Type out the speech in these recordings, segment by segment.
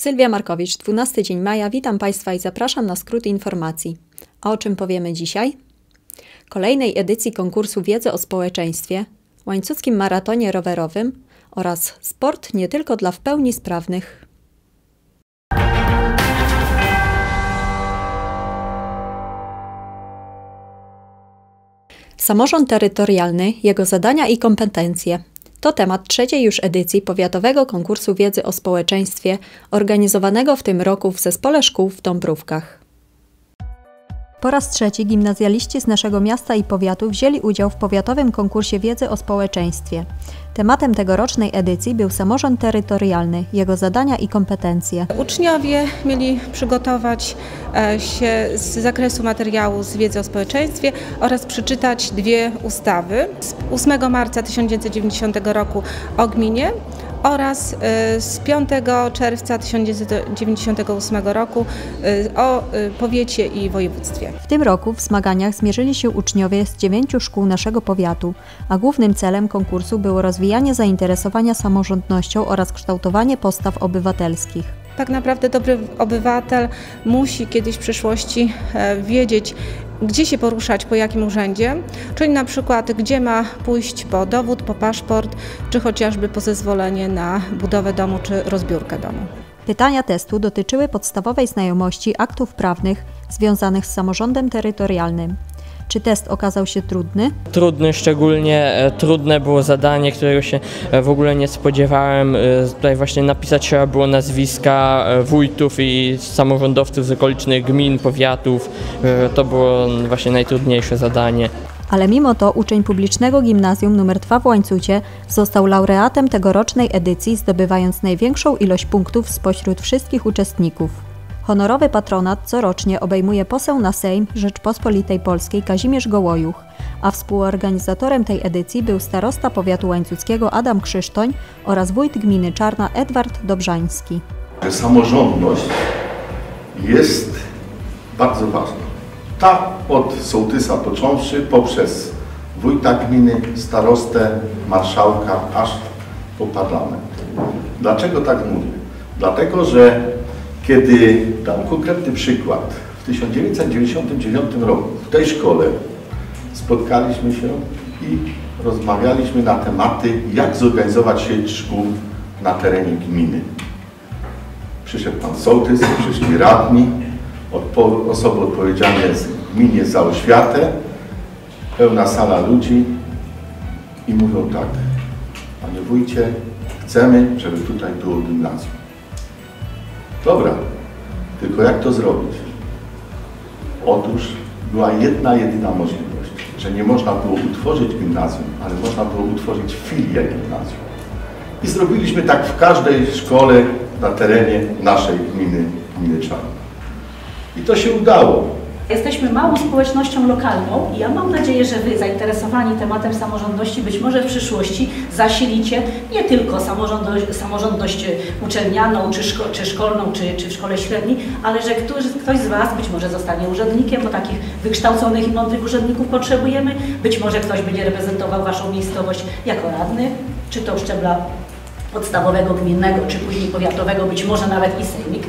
Sylwia Markowicz, 12 dzień maja. Witam Państwa i zapraszam na skrót informacji. A o czym powiemy dzisiaj? Kolejnej edycji konkursu wiedzy o społeczeństwie, łańcuckim maratonie rowerowym oraz sport nie tylko dla w pełni sprawnych. Samorząd terytorialny, jego zadania i kompetencje – to temat trzeciej już edycji Powiatowego Konkursu Wiedzy o Społeczeństwie, organizowanego w tym roku w Zespole Szkół w Dąbrówkach. Po raz trzeci gimnazjaliści z naszego miasta i powiatu wzięli udział w Powiatowym Konkursie Wiedzy o Społeczeństwie. Tematem tegorocznej edycji był samorząd terytorialny, jego zadania i kompetencje. Uczniowie mieli przygotować e, się z zakresu materiału z wiedzy o społeczeństwie oraz przeczytać dwie ustawy. Z 8 marca 1990 roku o gminie oraz y, z 5 czerwca 1998 roku y, o y, powiecie i województwie. W tym roku w zmaganiach zmierzyli się uczniowie z dziewięciu szkół naszego powiatu, a głównym celem konkursu było rozwijanie zainteresowania samorządnością oraz kształtowanie postaw obywatelskich. Tak naprawdę dobry obywatel musi kiedyś w przyszłości e, wiedzieć, gdzie się poruszać, po jakim urzędzie, czyli na przykład gdzie ma pójść po dowód, po paszport, czy chociażby po zezwolenie na budowę domu czy rozbiórkę domu. Pytania testu dotyczyły podstawowej znajomości aktów prawnych związanych z samorządem terytorialnym. Czy test okazał się trudny? Trudny, szczególnie e, trudne było zadanie, którego się e, w ogóle nie spodziewałem. E, tutaj właśnie napisać trzeba było nazwiska wójtów i samorządowców z okolicznych gmin, powiatów. To było właśnie najtrudniejsze zadanie ale mimo to uczeń publicznego gimnazjum nr 2 w Łańcucie został laureatem tegorocznej edycji, zdobywając największą ilość punktów spośród wszystkich uczestników. Honorowy patronat corocznie obejmuje poseł na Sejm Rzeczpospolitej Polskiej Kazimierz Gołojuch, a współorganizatorem tej edycji był starosta powiatu łańcuckiego Adam Krzysztoń oraz wójt gminy Czarna Edward Dobrzański. Samorządność jest bardzo ważna. Ta od sołtysa począwszy, poprzez wójta gminy, starostę, marszałka, aż po parlament. Dlaczego tak mówię? Dlatego, że kiedy, dam konkretny przykład, w 1999 roku w tej szkole spotkaliśmy się i rozmawialiśmy na tematy, jak zorganizować sieć szkół na terenie gminy. Przyszedł pan sołtys, przyszli radni, odpo osoby odpowiedzialne z gminie za oświatę, pełna sala ludzi i mówią tak, panie wójcie, chcemy, żeby tutaj było gimnazjum. Dobra, tylko jak to zrobić? Otóż była jedna, jedyna możliwość, że nie można było utworzyć gimnazjum, ale można było utworzyć filię gimnazjum. I zrobiliśmy tak w każdej szkole na terenie naszej gminy, gminy Czarna. I to się udało. Jesteśmy małą społecznością lokalną i ja mam nadzieję, że Wy zainteresowani tematem samorządności być może w przyszłości zasilicie nie tylko samorządność, samorządność uczelnianą, czy, szko, czy szkolną, czy, czy w szkole średniej, ale że ktoś, ktoś z Was być może zostanie urzędnikiem, bo takich wykształconych i mądrych urzędników potrzebujemy. Być może ktoś będzie reprezentował Waszą miejscowość jako radny, czy to szczebla podstawowego, gminnego, czy później powiatowego, być może nawet i sejmik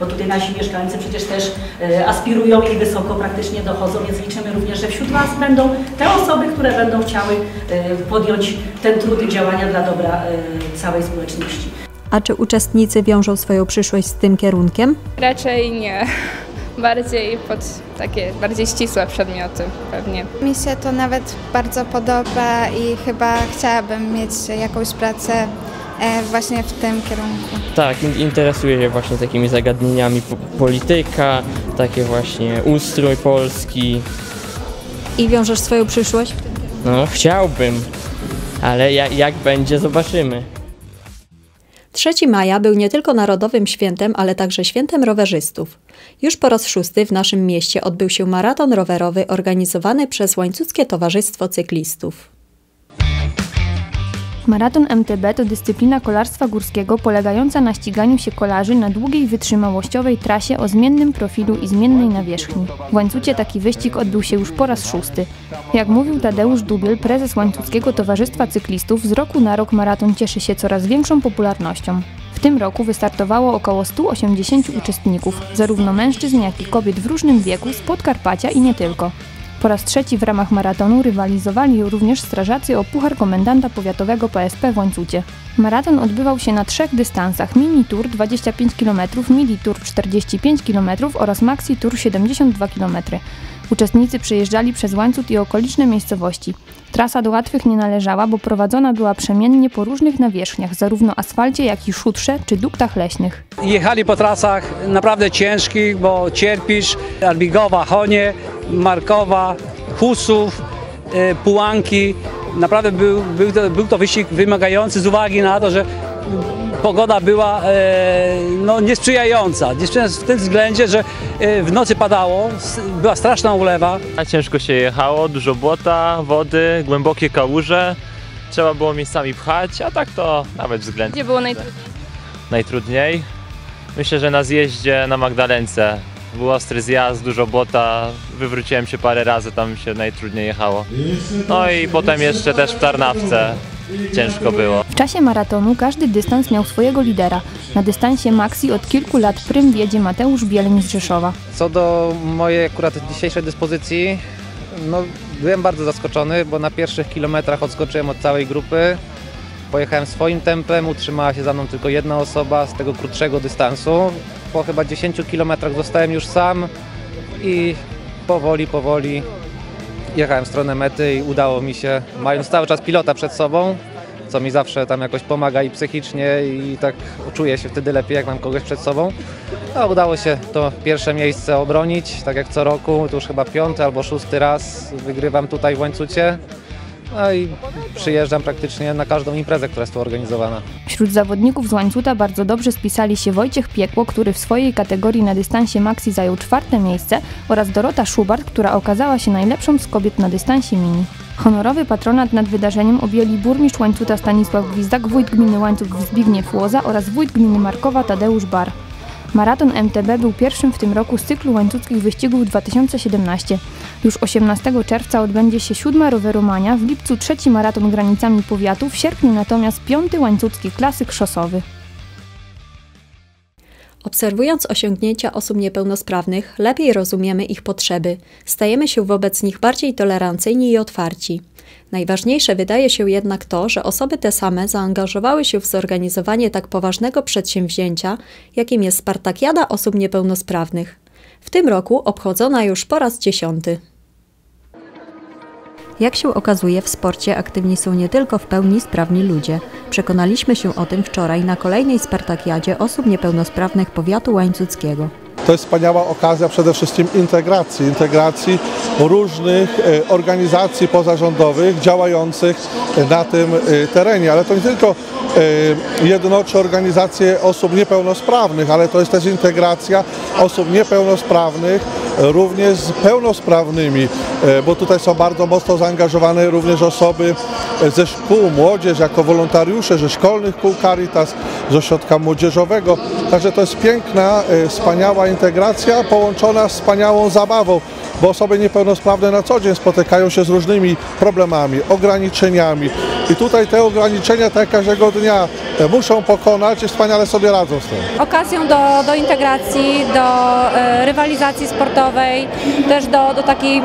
bo tutaj nasi mieszkańcy przecież też e, aspirują i wysoko praktycznie dochodzą, więc liczymy również, że wśród Was będą te osoby, które będą chciały e, podjąć ten trud działania dla dobra e, całej społeczności. A czy uczestnicy wiążą swoją przyszłość z tym kierunkiem? Raczej nie. Bardziej pod takie bardziej ścisłe przedmioty pewnie. Mi się to nawet bardzo podoba i chyba chciałabym mieć jakąś pracę właśnie w tym kierunku. Tak, interesuję się właśnie takimi zagadnieniami polityka, takie właśnie ustrój polski. I wiążesz swoją przyszłość? No, chciałbym, ale jak, jak będzie, zobaczymy. 3 maja był nie tylko narodowym świętem, ale także świętem rowerzystów. Już po raz szósty w naszym mieście odbył się maraton rowerowy organizowany przez Łańcuckie Towarzystwo Cyklistów. Maraton MTB to dyscyplina kolarstwa górskiego polegająca na ściganiu się kolarzy na długiej wytrzymałościowej trasie o zmiennym profilu i zmiennej nawierzchni. W Łańcucie taki wyścig odbył się już po raz szósty. Jak mówił Tadeusz Dubiel, prezes Łańcuckiego Towarzystwa Cyklistów, z roku na rok maraton cieszy się coraz większą popularnością. W tym roku wystartowało około 180 uczestników, zarówno mężczyzn, jak i kobiet w różnym wieku z Podkarpacia i nie tylko. Po raz trzeci w ramach maratonu rywalizowali również strażacy o Puchar Komendanta Powiatowego PSP w Łańcucie. Maraton odbywał się na trzech dystansach: mini tour 25 km, midi tour 45 km oraz maxi tour 72 km. Uczestnicy przejeżdżali przez Łańcut i okoliczne miejscowości. Trasa do łatwych nie należała, bo prowadzona była przemiennie po różnych nawierzchniach, zarówno asfalcie, jak i szutrze czy duktach leśnych. Jechali po trasach naprawdę ciężkich, bo cierpisz, Albigowa, Chonie, Markowa, Husów, e, Pułanki. Naprawdę był, był, to, był to wyścig wymagający z uwagi na to, że pogoda była e, no, niesprzyjająca. Niesprzyjająca w tym względzie, że e, w nocy padało, była straszna ulewa. Ciężko się jechało, dużo błota, wody, głębokie kałuże. Trzeba było miejscami pchać, a tak to nawet względnie Gdzie było najtrudniej? najtrudniej. Myślę, że na zjeździe na Magdalence był ostry zjazd, dużo błota, wywróciłem się parę razy, tam się najtrudniej jechało. No i potem jeszcze też w Tarnawce ciężko było. W czasie maratonu każdy dystans miał swojego lidera. Na dystansie maxi od kilku lat prym wiedzie Mateusz Bieleń z Rzeszowa. Co do mojej akurat dzisiejszej dyspozycji, no byłem bardzo zaskoczony, bo na pierwszych kilometrach odskoczyłem od całej grupy. Pojechałem swoim tempem, utrzymała się za mną tylko jedna osoba z tego krótszego dystansu. Po chyba 10 kilometrach zostałem już sam i powoli, powoli jechałem w stronę mety i udało mi się, mając cały czas pilota przed sobą, co mi zawsze tam jakoś pomaga i psychicznie i tak czuję się wtedy lepiej, jak mam kogoś przed sobą. A udało się to pierwsze miejsce obronić, tak jak co roku, to już chyba piąty albo szósty raz wygrywam tutaj w Łańcucie. No i przyjeżdżam praktycznie na każdą imprezę, która jest tu organizowana. Wśród zawodników z Łańcuta bardzo dobrze spisali się Wojciech Piekło, który w swojej kategorii na dystansie maxi zajął czwarte miejsce oraz Dorota Schubart, która okazała się najlepszą z kobiet na dystansie mini. Honorowy patronat nad wydarzeniem objęli burmistrz Łańcuta Stanisław Gwizdak, wójt gminy Łańcut Zbigniew Łoza oraz wójt gminy Markowa Tadeusz Bar. Maraton MTB był pierwszym w tym roku z cyklu łańcuckich wyścigów 2017. Już 18 czerwca odbędzie się siódma roweromania, w lipcu trzeci maraton granicami powiatu, w sierpniu natomiast piąty łańcucki klasyk szosowy. Obserwując osiągnięcia osób niepełnosprawnych, lepiej rozumiemy ich potrzeby, stajemy się wobec nich bardziej tolerancyjni i otwarci. Najważniejsze wydaje się jednak to, że osoby te same zaangażowały się w zorganizowanie tak poważnego przedsięwzięcia, jakim jest Spartakiada osób niepełnosprawnych. W tym roku obchodzona już po raz dziesiąty. Jak się okazuje, w sporcie aktywni są nie tylko w pełni sprawni ludzie. Przekonaliśmy się o tym wczoraj na kolejnej Spartakiadzie osób niepełnosprawnych powiatu łańcuckiego. To jest wspaniała okazja przede wszystkim integracji, integracji różnych e, organizacji pozarządowych działających na tym e, terenie, ale to nie tylko e, jednoczy organizacje osób niepełnosprawnych, ale to jest też integracja osób niepełnosprawnych również z pełnosprawnymi, e, bo tutaj są bardzo mocno zaangażowane również osoby ze szkół, młodzież jako wolontariusze, ze szkolnych kół Caritas, z ośrodka młodzieżowego. Także to jest piękna, e, wspaniała integracja połączona z wspaniałą zabawą, bo osoby niepełnosprawne na co dzień spotykają się z różnymi problemami, ograniczeniami i tutaj te ograniczenia tak każdego dnia muszą pokonać i wspaniale sobie radzą z tym. okazją do, do integracji, do e, rywalizacji sportowej, też do, do takiej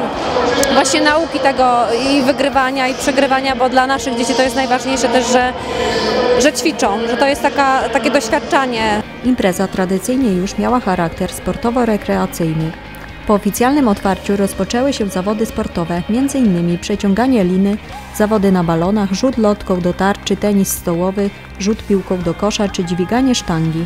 właśnie nauki tego i wygrywania i przegrywania, bo dla naszych dzieci to jest najważniejsze też, że, że ćwiczą, że to jest taka, takie doświadczanie. Impreza tradycyjnie już miała charakter sportowo-rekreacyjny. Po oficjalnym otwarciu rozpoczęły się zawody sportowe, m.in. przeciąganie liny, zawody na balonach, rzut lotką do tarczy, tenis stołowy, rzut piłką do kosza czy dźwiganie sztangi.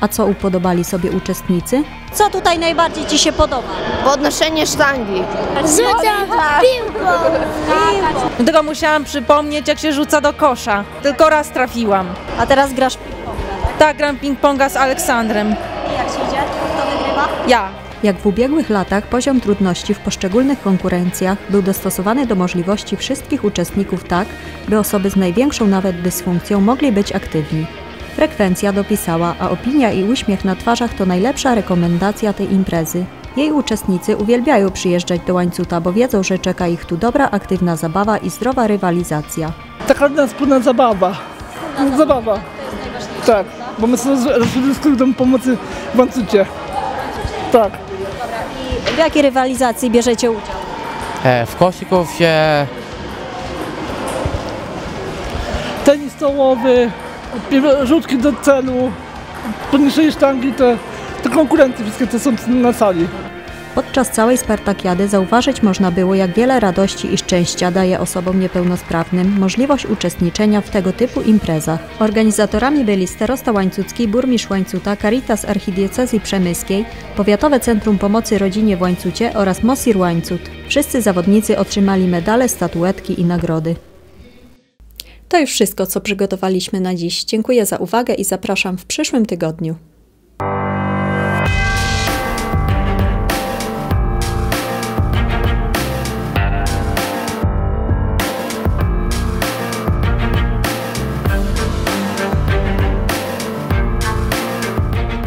A co upodobali sobie uczestnicy? Co tutaj najbardziej Ci się podoba? Podnoszenie sztangi. Rzucam piłką. Tylko musiałam przypomnieć, jak się rzuca do kosza. Tylko raz trafiłam. A teraz grasz Tak, gram ping-ponga z Aleksandrem. Jak się idzie? Kto wygrywa? Ja. Jak w ubiegłych latach poziom trudności w poszczególnych konkurencjach był dostosowany do możliwości wszystkich uczestników tak, by osoby z największą nawet dysfunkcją mogli być aktywni. Frekwencja dopisała, a opinia i uśmiech na twarzach to najlepsza rekomendacja tej imprezy. Jej uczestnicy uwielbiają przyjeżdżać do Łańcuta, bo wiedzą, że czeka ich tu dobra, aktywna zabawa i zdrowa rywalizacja. Taka nas wspólna zabawa. Zabawa. Tak, bo my sobie z pomocy w Łańcucie. Tak. W jakiej rywalizacji bierzecie udział? E, w koszykówce, Tenis stołowy, rzutki do celu, podniesienie sztangi, te, te konkurencje wszystkie te są na sali. Podczas całej Spartakiady zauważyć można było, jak wiele radości i szczęścia daje osobom niepełnosprawnym możliwość uczestniczenia w tego typu imprezach. Organizatorami byli starosta łańcucki, burmistrz Łańcuta, Caritas Archidiecezji Przemyskiej, Powiatowe Centrum Pomocy Rodzinie w Łańcucie oraz Mosir Łańcut. Wszyscy zawodnicy otrzymali medale, statuetki i nagrody. To już wszystko, co przygotowaliśmy na dziś. Dziękuję za uwagę i zapraszam w przyszłym tygodniu.